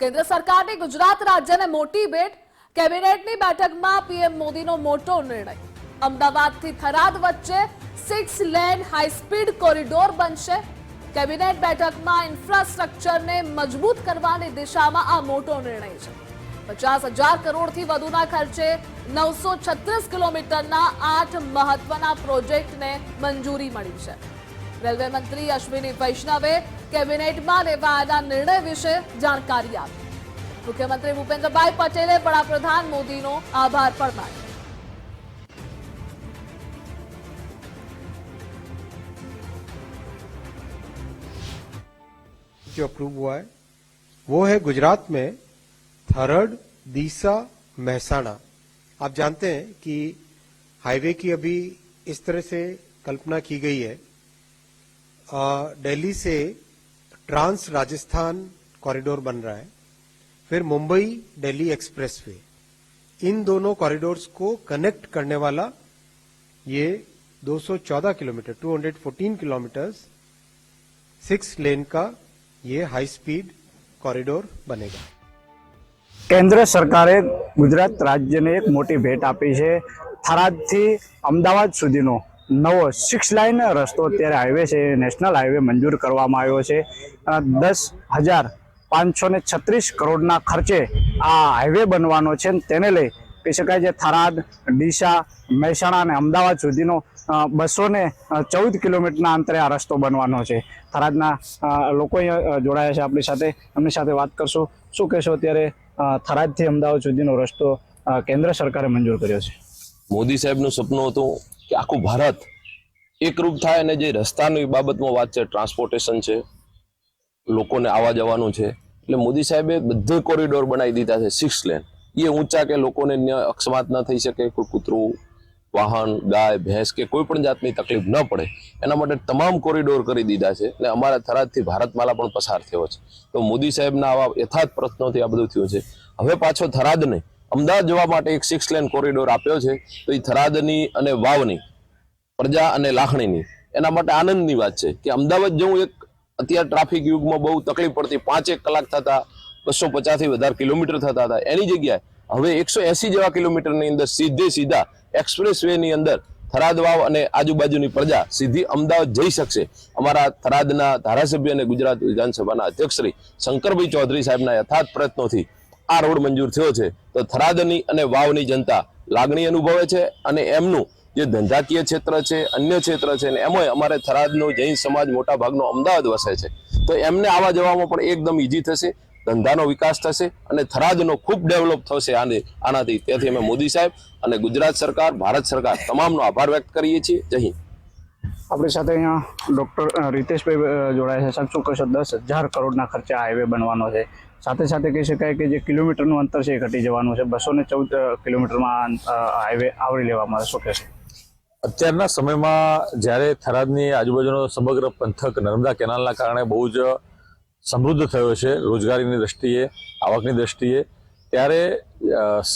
કેન્દ્ર સરકારની ગુજરાત રાજ્યને મોટી ભેટ કેબિનેટની બેઠકમાં પીએમ મોદીનો મોટો નિર્ણય. અમદાવાદથી થરાદ વચ્ચે six lane high speed corridor બનશે. કેબિનેટ બેઠકમાં ઇન્ફ્રાસ્ટ્રક્ચરને મજબૂત કરવાની દિશામાં આ મોટો નિર્ણય છે. પચાસ હજાર કરોડથી વધુના ખર્ચે નવસો છત્રીસ કિલોમીટરના આઠ મહત્વના પ્રોજેક્ટને મંજૂરી મળી છે. રેલવે મંત્રી અશ્વિની વૈષ્ણવે કેબિનેટમાં લેવાયેલા નિર્ણય વિશે જાણકારી આપી મુખ્યમંત્રી ભૂપેન્દ્રભાઈ પટેલે વડાપ્રધાન મોદીનો આભાર પણ માન્યો जो अप्रूव हुआ है वो है गुजरात में थरड दीसा महसाणा आप जानते हैं कि हाईवे की अभी इस तरह से कल्पना की गई है अ, दिल्ली से ट्रांस राजस्थान कॉरिडोर बन रहा है फिर मुंबई दिल्ली एक्सप्रेसवे इन दोनों कॉरिडोर्स को कनेक्ट करने वाला ये 214 किलोमीटर 214 किलोमीटर्स सिक्स लेन का ये हाई स्पीड कॉरिडोर बनेगा કેન્દ્ર સરકારે ગુજરાત રાજ્યને એક મોટી ભેટ આપી છે થરાદથી અમદાવાદ સુધીનો નવો સિક્સ લાઇન રસ્તો અત્યારે હાઈવે છે નેશનલ હાઈવે મંજૂર કરવામાં આવ્યો છે. અને દસ હજાર પાંચસો ને છત્રીસ કરોડના ખર્ચે આ હાઈવે બનવાનો છે તેને લઈ કહી શકાય છે થરાદ, ડીસા, મહેસાણા અને અમદાવાદ સુધીનો બસો ને ચૌદ કિલોમીટરના અંતરે આ રસ્તો બનવાનો છે. થરાદના લોકો અહીંયા જોડાયા છે આપણી સાથે. એમની સાથે વાત કરશું. શું કહેશો અત્યારે થરાદથી અમદાવાદ સુધીનો રસ્તો કેન્દ્ર સરકારે મંજૂર કર્યો છે? મોદી સાહેબનું સપનું હતું કે આખું ભારત એકરૂપ થાય અને જે રસ્તાની બાબતમાં વાત છે ટ્રાન્સપોર્ટેશન છે, લોકોને આવવા જવાનું છે. એટલે મોદી સાહેબે બધે કોરિડોર બનાવી દીધા છે સિક્સ લેન એ ઊંચા કે લોકોને અકસ્માત ન થઈ શકે, કોઈ કૂતરું, વાહન, ગાય, ભેંસ કે કોઈ પણ જાતની તકલીફ ન પડે, એના માટે તમામ કોરિડોર કરી દીધા છે. અને અમારા થરાદથી ભારતમાલા પણ પસાર થયો છે. તો મોદી સાહેબના આવા યથાર્થ પ્રશ્નોથી આ બધું થયું છે. હવે પાછો થરાદ નહીં અમદાવાદ જવા માટે એક સિક્સ લેન કોરિડોર આપ્યો છે. તો એ થરાદની અને વાવની, પ્રજા અને લાખણીની. એના માટે આનંદની વાત છે કે અમદાવાદ જવું એક અત્યારે ટ્રાફિક યુગમાં બહુ તકલીફ પડતી. પાંચેક કલાક થતા, બસો પચાસથી વધારે કિલોમીટર થતા હતા. એની જગ્યાએ હવે એકસો એસી જેવા કિલોમીટરની અંદર સીધે સીધા એક્સપ્રેસ વેની અંદર થરાદ વાવ અને આજુબાજુની પ્રજા સીધી અમદાવાદ જઈ શકશે. અમારા થરાદના ધારાસભ્ય અને ગુજરાત વિધાનસભાના અધ્યક્ષ શ્રી શંકરભાઈ ચૌધરી સાહેબના યથાર્થ પ્રયત્નોથી આ રોડ મંજૂર થયો છે. તો થરાદની અને વાવની જનતા લાગણી અનુભવે છે અને એમનું જે ધંધાકીય ક્ષેત્ર છે, અન્ય ક્ષેત્ર છે ને એમાંય અમારે થરાદનો જૈન સમાજ મોટા ભાગનો અમદાવાદ વસે છે. તો એમને આવા જવામાં પણ એકદમ ઈઝી થશે, ધંધાનો વિકાસ થશે અને થરાદનો ખૂબ ડેવલપ થશે આને, આનાથી. તેથી અમે મોદી સાહેબ અને ગુજરાત સરકાર, ભારત સરકાર તમામનો આભાર વ્યક્ત કરીએ છીએ. જય હિન્દ. આપણી સાથે અહીંયા ડૉક્ટર રીતેશભાઈ જોડાયા છે. સાહેબ, શું કહેશો દસ હજાર કરોડના ખર્ચે હાઈવે બનવાનો છે. સાથે સાથે કહી શકાય કે જે કિલોમીટરનું અંતર છે એ ઘટી જવાનું છે. બસો ને ચૌદ કિલોમીટરમાં હાઈવે આવરી લેવામાં આવે. શું કહેશો? અત્યારના સમયમાં જ્યારે થરાદની આજુબાજુનો સમગ્ર પંથક નર્મદા કેનાલના કારણે બહુ જ સમૃદ્ધ થયો છે રોજગારીની દ્રષ્ટિએ, આવકની દ્રષ્ટિએ, ત્યારે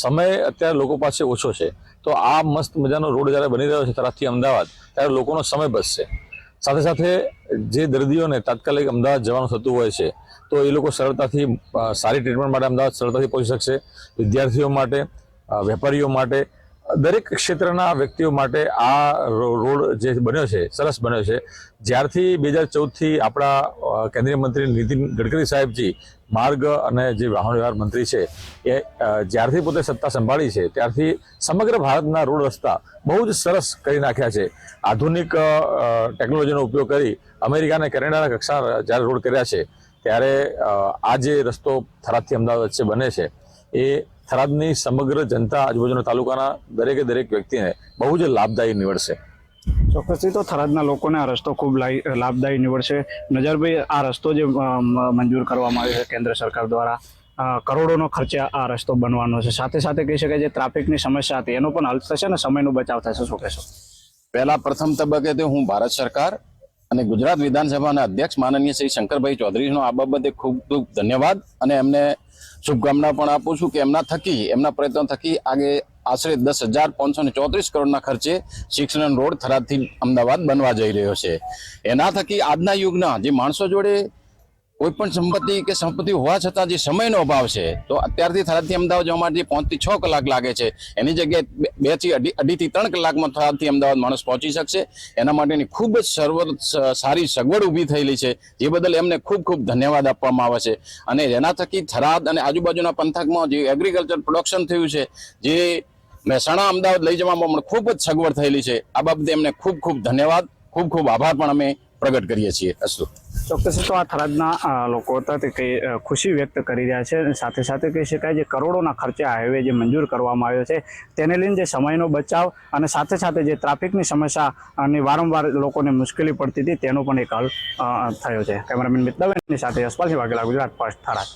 સમય અત્યારે લોકો પાસે ઓછો છે. તો આ મસ્ત મજાનો રોડ જ્યારે બની રહ્યો છે તરફથી અમદાવાદ, ત્યારે લોકોનો સમય બચશે. સાથે સાથે જે દર્દીઓને તાત્કાલિક અમદાવાદ જવાનું થતું હોય છે, તો એ લોકો સરળતાથી સારી ટ્રીટમેન્ટ માટે અમદાવાદ સરળતાથી પહોંચી શકશે. વિદ્યાર્થીઓ માટે વેપારીઓ માટે દરેક ક્ષેત્રના વ્યક્તિઓ માટે આ રોડ જે બન્યો છે, સરસ બન્યો છે. જ્યારથી બે હજાર ચૌદથી આપણા કેન્દ્રીય મંત્રી નીતિન ગડકરી સાહેબજી માર્ગ અને જે વાહન વ્યવહાર મંત્રી છે, એ જ્યારથી પોતે સત્તા સંભાળી છે, ત્યારથી સમગ્ર ભારતના રોડ રસ્તા બહુ જ સરસ કરી નાખ્યા છે. આધુનિક ટેકનોલોજીનો ઉપયોગ કરી અમેરિકા અને કેનેડાના કક્ષા જ્યારે રોડ કર્યા છે, ત્યારે આ જે રસ્તો થરાદથી અમદાવાદ વચ્ચે બને છે, એ થરાદની સમગ્ર જનતા આજુબાજુના તાલુકાના દરેકે દરેક વ્યક્તિને બહુ જ લાભદાયી નીવડશે. ચોક્કસથી તો થરાદના લોકોને આ રસ્તો ખૂબ લાભદાયી નીવડશે. નજરભાઈ આ રસ્તો જે મ- મંજૂર કરવામાં આવ્યો છે કેન્દ્ર સરકાર દ્વારા કરોડોનો ખર્ચે આ રસ્તો બનવાનો છે. સાથે સાથે કહી શકાય જે ટ્રાફિકની સમસ્યા હતી એનો પણ હલ થશે ને સમયનો બચાવ થશે. શું કહેશો? પહેલા પ્રથમ તબક્કે તો હું ભારત સરકાર અને ગુજરાત વિધાનસભાના અધ્યક્ષ માનનીય શ્રી શંકરભાઈ ચૌધરીનો આ બાબતે ખૂબ ખૂબ ધન્યવાદ અને એમને શુભકામના પણ આપું છું કે એમના થકી, એમના પ્રયત્નો થકી આગે આશરે દસ હજાર પાંચસો ને ચોત્રીસ કરોડના ખર્ચે શિક્ષણ રોડ થરાદથી અમદાવાદ બનવા જઈ રહ્યો છે. એના થકી આજના યુગના જે માણસો જોડે કોઈ પણ સંપત્તિ કે સંપત્તિ હોવા છતાં જે સમયનો અભાવ છે, તો અત્યારથી થરાદથી અમદાવાદ જવા માટે પાંચથી છ કલાક લાગે છે, એની જગ્યાએ બે- થી અઢી અઢીથી ત્રણ કલાકમાં થરાદથી અમદાવાદ માણસ પહોંચી શકશે. એના માટેની ખૂબ જ સર્વ સારી સગવડ ઊભી થયેલી છે, જે બદલ એમને ખૂબ ખૂબ ધન્યવાદ આપવામાં આવે છે. અને એના થકી થરાદ અને આજુબાજુના પંથકમાં જે એગ્રીકલ્ચર પ્રોડક્શન થયું છે, જે મહેસાણા, અમદાવાદ લઈ જવામાં પણ ખૂબ જ સગવડ થયેલી છે. આ બાબતે એમને ખૂબ ખૂબ ધન્યવાદ. ખૂબ ખૂબ આભાર પણ અમે પ્રગટ કરીએ છીએ અસ્તુ. ચોક્કસ, તો આ થરાદના લોકો હતા તે કઈ ખુશી વ્યક્ત કરી રહ્યા છે અને સાથે સાથે કહી શકાય જે કરોડોના ખર્ચે હાઈવે જે મંજૂર કરવામાં આવ્યો છે, તેને લઈને જે સમયનો બચાવ અને સાથે સાથે જે ટ્રાફિકની સમસ્યા અને વારંવાર લોકોને મુશ્કેલી પડતી હતી, તેનો પણ એક હલ થયો છે. કેમેરામેન મિત્રબેનની સાથે યશપાલસિંહ વાઘેલા, ગુજરાત ફર્સ્ટ થરાદ.